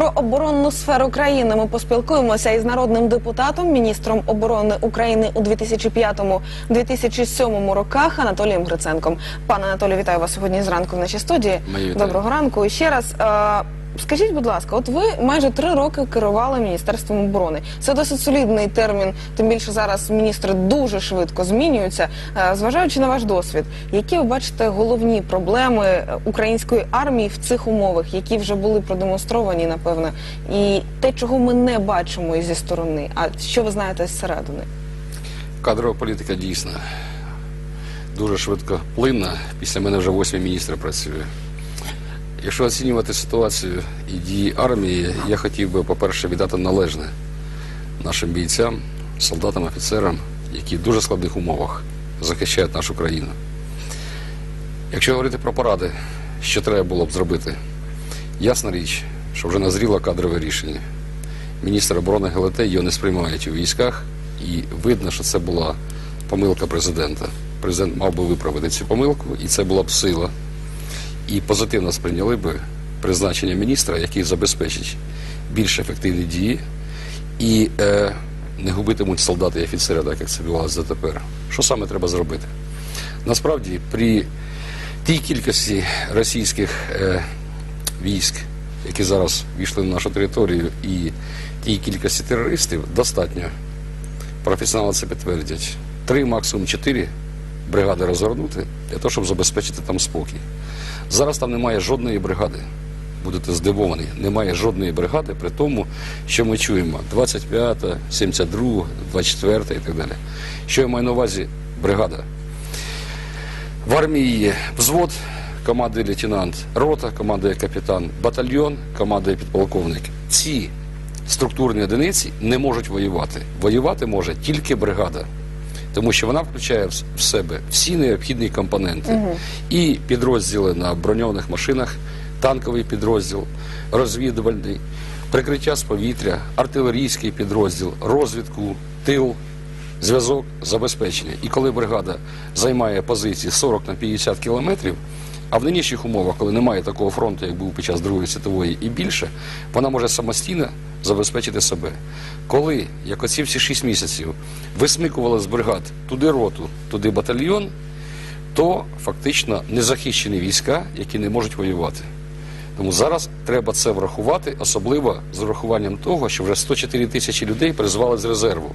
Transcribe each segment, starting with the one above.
Про оборонну сферу країни ми поспілкуємося із народним депутатом, міністром оборони України у 2005-2007 роках Анатолієм Гриценком. Пане Анатолію, вітаю вас сьогодні зранку в нашій студії. Доброго ранку. І ще раз. Скажіть, будь ласка, от ви майже три роки керували міністерством оборони. Це досить солідний термін. Тим більше зараз міністри дуже швидко змінюються. Е, Зважаючи на ваш досвід, які ви бачите головні проблеми е, української армії в цих умовах, які вже були продемонстровані, напевно, і те, чого ми не бачимо зі сторони, а що ви знаєте зсередини? Кадрова політика дійсно дуже швидко плинна. Після мене вже восьмий міністр працює. Якщо оцінювати ситуацію і дії армії, я хотів би, по-перше, віддати належне нашим бійцям, солдатам, офіцерам, які в дуже складних умовах захищають нашу країну. Якщо говорити про поради, що треба було б зробити, ясна річ, що вже назріло кадрове рішення. Міністр оборони ГЛТ його не сприймають у військах, і видно, що це була помилка президента. Президент мав би виправити цю помилку, і це була б сила. І позитивно сприйняли би призначення міністра, який забезпечить більш ефективні дії і е, не губитимуть солдати і офіцери, так як це відбувалося дотепер. Що саме треба зробити? Насправді, при тій кількості російських е, військ, які зараз війшли на нашу територію, і тій кількості терористів, достатньо. Професіонали це підтвердять. Три, максимум чотири бригади розгорнути для того, щоб забезпечити там спокій. Зараз там немає жодної бригади. Будете здивовані, немає жодної бригади, при тому, що ми чуємо 25, 72, 24 і так далі. Що я маю на увазі бригада? В армії є взвод, командує лейтенант, рота, командує капітан, батальйон, командує підполковник. Ці структурні одиниці не можуть воювати. Воювати може тільки бригада. Тому що вона включає в себе всі необхідні компоненти. І підрозділи на броньованих машинах, танковий підрозділ, розвідувальний, прикриття з повітря, артилерійський підрозділ, розвідку, тил, зв'язок, забезпечення. І коли бригада займає позиції 40 на 50 кілометрів, а в нинішніх умовах, коли немає такого фронту, як був під час Другої світової і більше, вона може самостійно забезпечити себе. Коли, як оці всі 6 місяців, висмикували з бригад туди роту, туди батальйон, то фактично незахищені війська, які не можуть воювати. Тому зараз треба це врахувати, особливо з врахуванням того, що вже 104 тисячі людей призвали з резерву.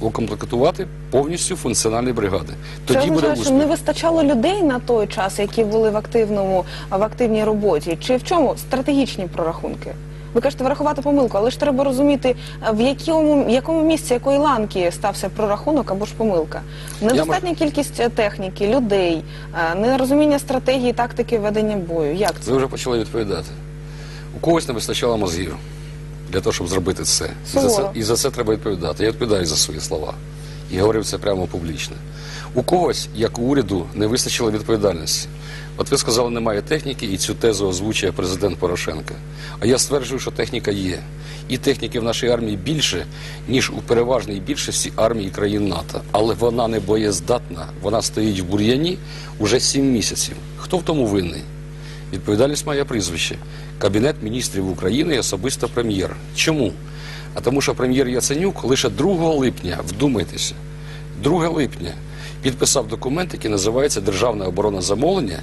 Укомплектувати повністю функціональні бригади. Це Тоді буде означає, що не вистачало людей на той час, які були в активному в активній роботі. Чи в чому стратегічні прорахунки? Ви кажете, врахувати помилку, але ж треба розуміти, в якому, в якому місці, якої ланки стався прорахунок або ж помилка. Недостатня кількість е, техніки, людей, е, нерозуміння стратегії, тактики ведення бою. Як це? Ви вже почали відповідати. У когось не вистачало мозгів для того, щоб зробити це. І за це, і за це треба відповідати. Я відповідаю за свої слова. І говорив це прямо публічно. У когось, як у уряду, не вистачило відповідальності. От ви сказали, немає техніки, і цю тезу озвучує президент Порошенко. А я стверджую, що техніка є. І техніки в нашій армії більше, ніж у переважній більшості армії країн НАТО. Але вона не боєздатна, вона стоїть в бур'яні уже 7 місяців. Хто в тому винний? Відповідальність має прізвище. Кабінет міністрів України і особисто прем'єр. Чому? А тому, що прем'єр Яценюк лише 2 липня, вдумайтеся, 2 липня підписав документ, який називається Державне оборонне замовлення.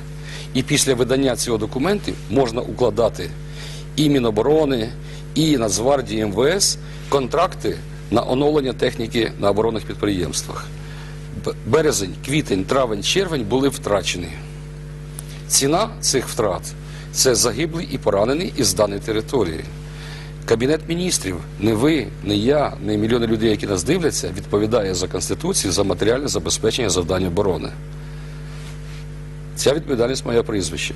І після видання цього документу можна укладати і Міноборони, і Нацгвардії МВС контракти на оновлення техніки на оборонних підприємствах. Березень, квітень, травень, червень були втрачені. Ціна цих втрат це загиблий і поранений із даної території. Кабінет міністрів, не ви, не я, не мільйони людей, які нас дивляться, відповідає за Конституцію за матеріальне забезпечення завдань оборони. Ця відповідальність моє прізвище.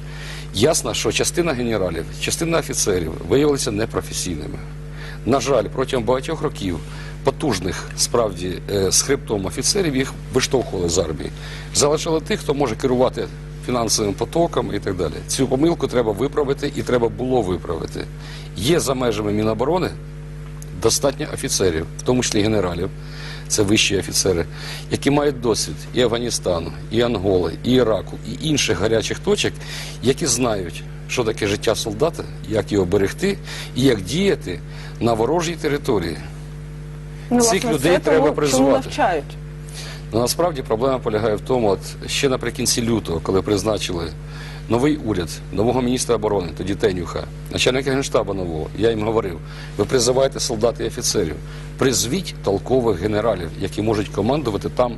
Ясно, що частина генералів, частина офіцерів виявилися непрофесійними. На жаль, протягом багатьох років потужних справді е, з хребтом офіцерів їх виштовхували з армії. Залишали тих, хто може керувати фінансовим потоком і так далі. Цю помилку треба виправити і треба було виправити. Є за межами Міноборони достатньо офіцерів, в тому числі генералів, це вищі офіцери, які мають досвід і Афганістану, і Анголи, і Іраку, і інших гарячих точок, які знають, що таке життя солдата, як його берегти і як діяти на ворожій території. Ну, Цих власне, людей це треба тому, чому навчають. Ну, насправді проблема полягає в тому, от ще наприкінці лютого, коли призначили новий уряд, нового міністра оборони, тоді Тенюха, начальника генштабу нового, я їм говорив: ви призиваєте солдат і офіцерів, призвіть толкових генералів, які можуть командувати там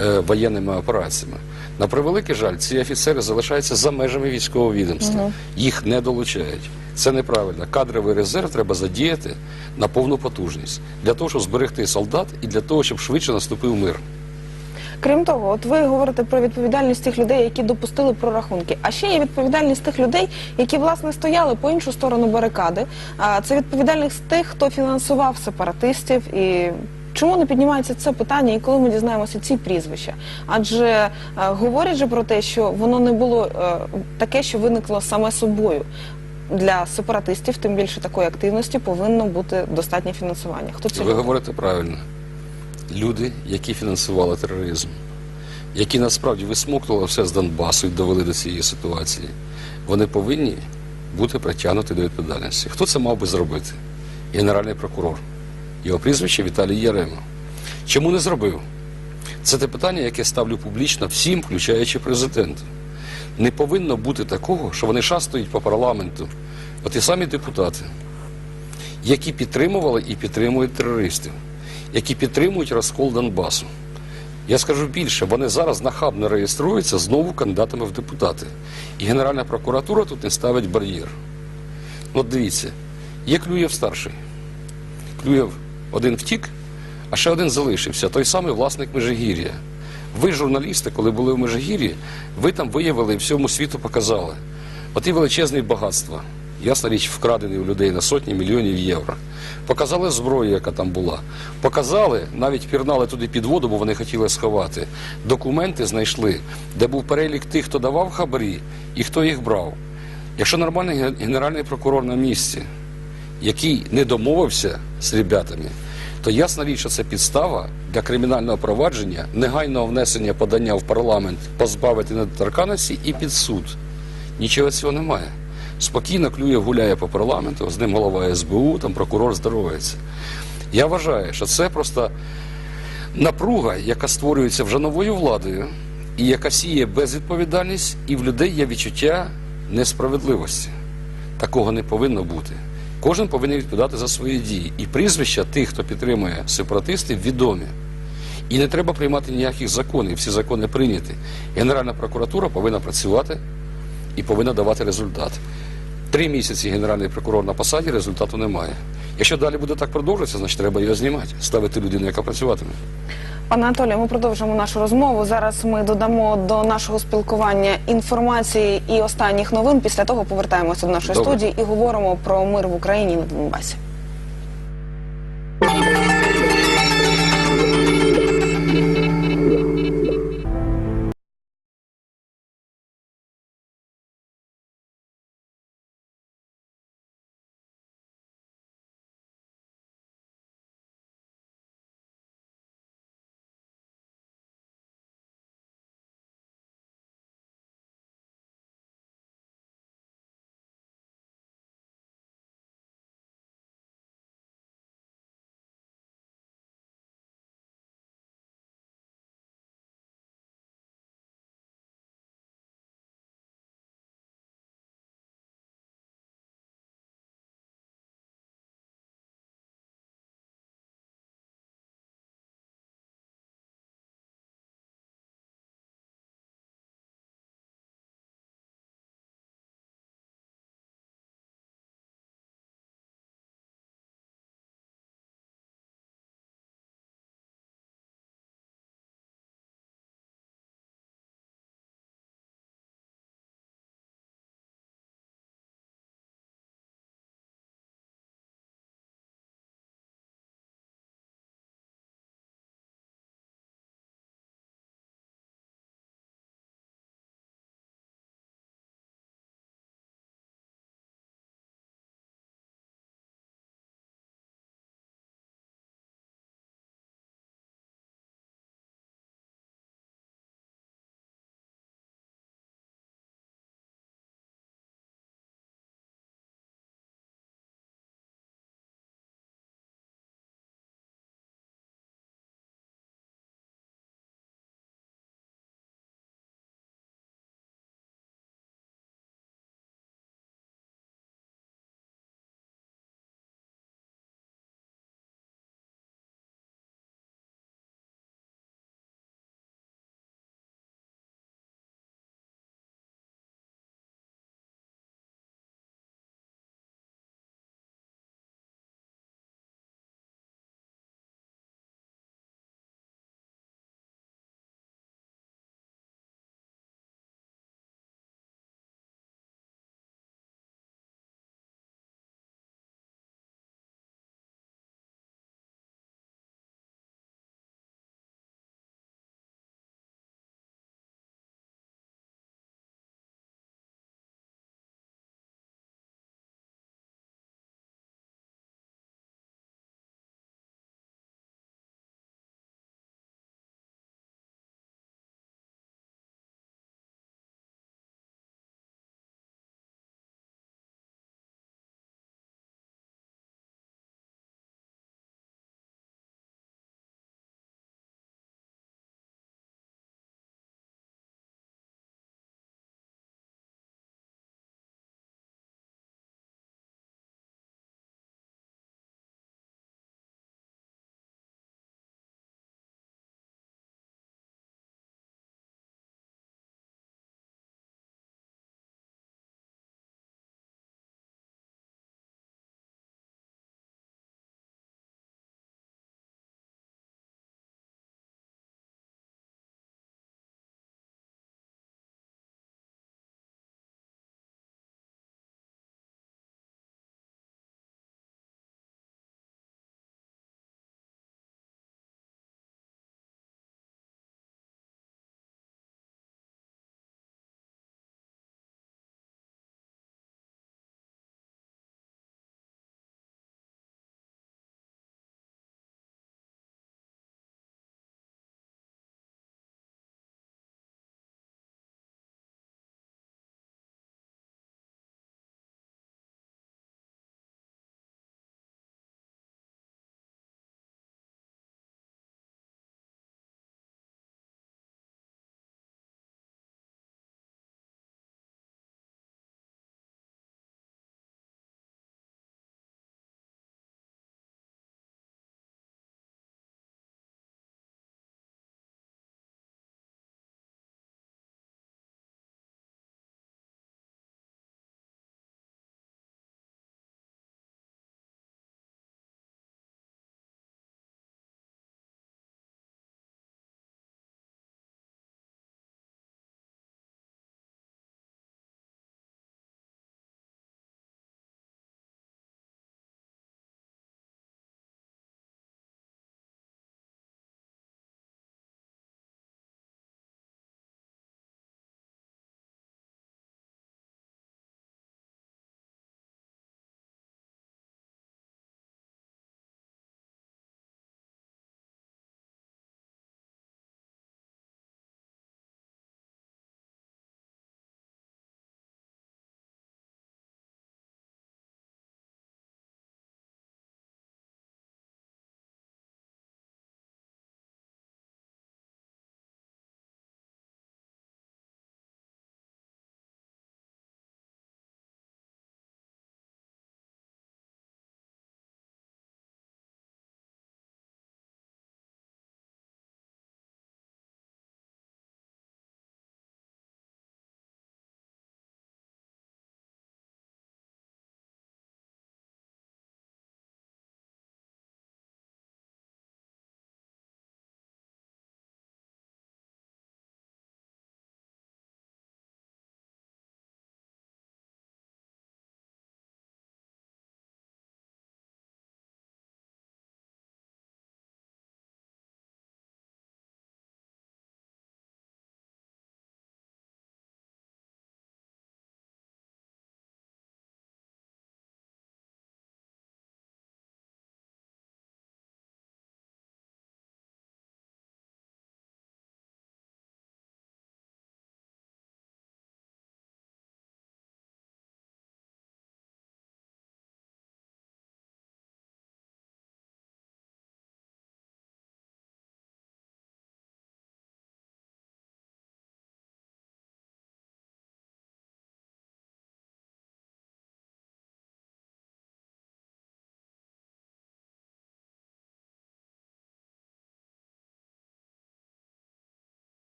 е, воєнними операціями. На превеликий жаль, ці офіцери залишаються за межами військового відомства. Їх не долучають. Це неправильно. Кадровий резерв треба задіяти на повну потужність для того, щоб зберегти солдат і для того, щоб швидше наступив мир. Крім того, от ви говорите про відповідальність тих людей, які допустили прорахунки. А ще є відповідальність тих людей, які власне стояли по іншу сторону барикади. А це відповідальність тих, хто фінансував сепаратистів і. Чому не піднімається це питання, і коли ми дізнаємося ці прізвища? Адже е, говорять же про те, що воно не було е, таке, що виникло саме собою. Для сепаратистів, тим більше такої активності, повинно бути достатнє фінансування. Хто ці Ви люди? говорите правильно. Люди, які фінансували тероризм, які насправді висмоктували все з Донбасу і довели до цієї ситуації, вони повинні бути притягнуті до відповідальності. Хто це мав би зробити? Генеральний прокурор. Його прізвище Віталій Ярема. Чому не зробив? Це те питання, яке ставлю публічно всім, включаючи президента. Не повинно бути такого, що вони шастають по парламенту. От і самі депутати, які підтримували і підтримують терористів, які підтримують розкол Донбасу. Я скажу більше, вони зараз нахабно реєструються знову кандидатами в депутати. І Генеральна прокуратура тут не ставить бар'єр. Ну, От дивіться, є Клюєв старший. Клюєв один втік, а ще один залишився, той самий власник Межигір'я. Ви, журналісти, коли були в Межигір'ї, ви там виявили і всьому світу показали. Оті величезні багатства, ясна річ, вкрадені у людей на сотні мільйонів євро. Показали зброю, яка там була. Показали, навіть пірнали туди під воду, бо вони хотіли сховати. Документи знайшли, де був перелік тих, хто давав хабарі і хто їх брав. Якщо нормальний генеральний прокурор на місці, який не домовився з ребятами, то ясна річ, що це підстава для кримінального провадження, негайного внесення подання в парламент, позбавити недоторканності і під суд. Нічого цього немає. Спокійно Клюєв гуляє по парламенту, з ним голова СБУ, там прокурор здоровається. Я вважаю, що це просто напруга, яка створюється вже новою владою, і яка сіє безвідповідальність, і в людей є відчуття несправедливості. Такого не повинно бути. Кожен повинен відповідати за свої дії. І прізвища тих, хто підтримує сепаратистів, відомі. І не треба приймати ніяких законів. Всі закони прийняті. Генеральна прокуратура повинна працювати і повинна давати результат. Три місяці генеральний прокурор на посаді результату немає. Якщо далі буде так продовжуватися, значить треба його знімати, ставити людину, яка працюватиме. Пане Анатолію, ми продовжимо нашу розмову. Зараз ми додамо до нашого спілкування інформації і останніх новин. Після того повертаємося до нашої Добре. студії і говоримо про мир в Україні на Донбасі.